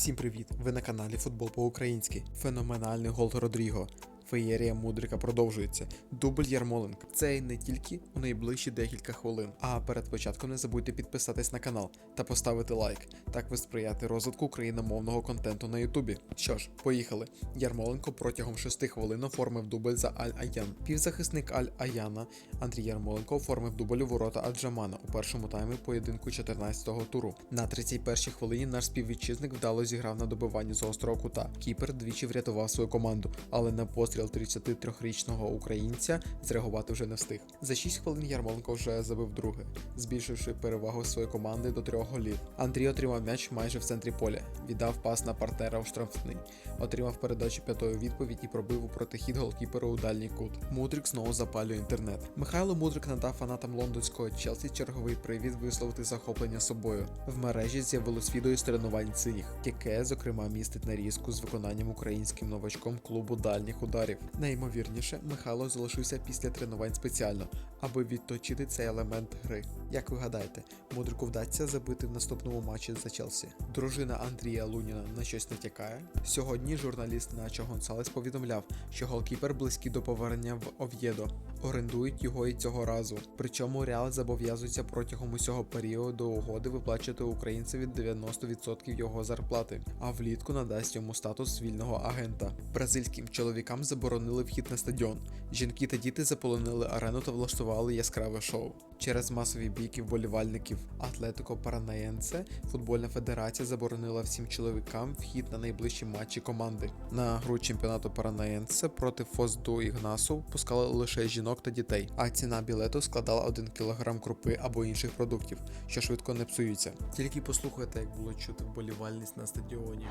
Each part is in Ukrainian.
Всім привіт! Ви на каналі Футбол по-українськи. Феноменальний гол Родріго. Феєрія Мудрика продовжується. Дубль Ярмоленка. Це не тільки у найближчі декілька хвилин. А перед початком не забудьте підписатись на канал та поставити лайк. Так ви сприяти розвитку україномовного контенту на Ютубі. Що ж, поїхали. Ярмоленко протягом 6 хвилин оформив дубль за Аль-Аян. Півзахисник Аль-Аяна Андрій Ярмоленко оформив дубль у ворота Аджамана у першому таймі поєдинку 14-го туру. На 31-й хвилині наш співвітчизник вдало зіграв на добиванні з гострого кута. Кіпер двічі врятував свою команду, але на постріл 33-річного українця зреагувати вже не встиг. За 6 хвилин Ярмоленко вже забив друге, збільшивши перевагу своєї команди до трьох голів. Андрій отримав м'яч майже в центрі поля, віддав пас на партнера у штрафний, отримав передачу п'ятої відповідь і пробив у протихід голкіпера у дальній кут. Мудрик знову запалює інтернет. Михайло Мудрик надав фанатам лондонського Челсі черговий привід висловити захоплення собою. В мережі з'явилось відео із тренувань синіх, яке, зокрема, містить нарізку з виконанням українським новачком клубу дальніх ударів. Неймовірніше, Михайло залишився після тренувань спеціально, аби відточити цей елемент гри. Як ви гадаєте, Мудрику вдасться забити в наступному матчі за Челсі? Дружина Андрія Луніна на щось натякає? Сьогодні журналіст Начо Гонсалес повідомляв, що голкіпер близький до повернення в Ов'єдо. Орендують його і цього разу. Причому Реал зобов'язується протягом усього періоду угоди виплачувати українцеві 90% його зарплати, а влітку надасть йому статус вільного агента. Бразильським чоловікам заборонили вхід на стадіон. Жінки та діти заполонили арену та влаштували яскраве шоу. Через масові бійки вболівальників Атлетико Паранаєнце футбольна федерація заборонила всім чоловікам вхід на найближчі матчі команди. На гру чемпіонату Паранаєнце проти Фозду Ігнасу пускали лише жінок та дітей, а ціна білету складала 1 кг крупи або інших продуктів, що швидко не псуються. Тільки послухайте, як було чути вболівальність на стадіоні.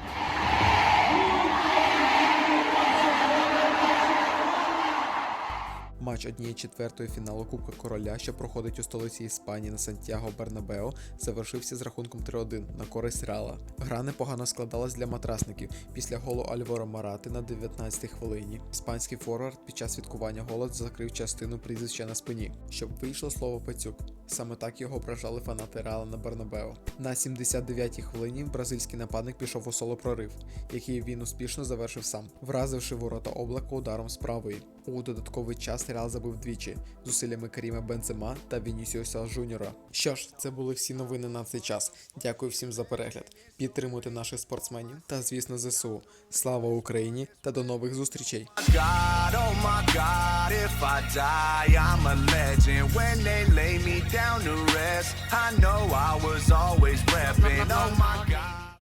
Матч однієї четвертої фіналу Кубка Короля, що проходить у столиці Іспанії на Сантьяго Бернабео, завершився з рахунком 3-1 на користь Реала. Гра непогано складалась для матрасників після голу Альворо Марати на 19-й хвилині. Іспанський форвард під час святкування гола закрив частину прізвища на спині, щоб вийшло слово Пацюк. Саме так його ображали фанати Реала на Бернабео. На 79-й хвилині бразильський нападник пішов у соло прорив, який він успішно завершив сам, вразивши ворота облака ударом з. У додатковий час Реал забив двічі зусиллями Каріма Бензема та Вінісіуса Жуніора. Що ж, це були всі новини на цей час. Дякую всім за перегляд. Підтримуйте наших спортсменів та, звісно, ЗСУ. Слава Україні та до нових зустрічей! God, oh my God, if I die, I'm a legend. When they lay me down down to rest. I know I was always repping. Oh my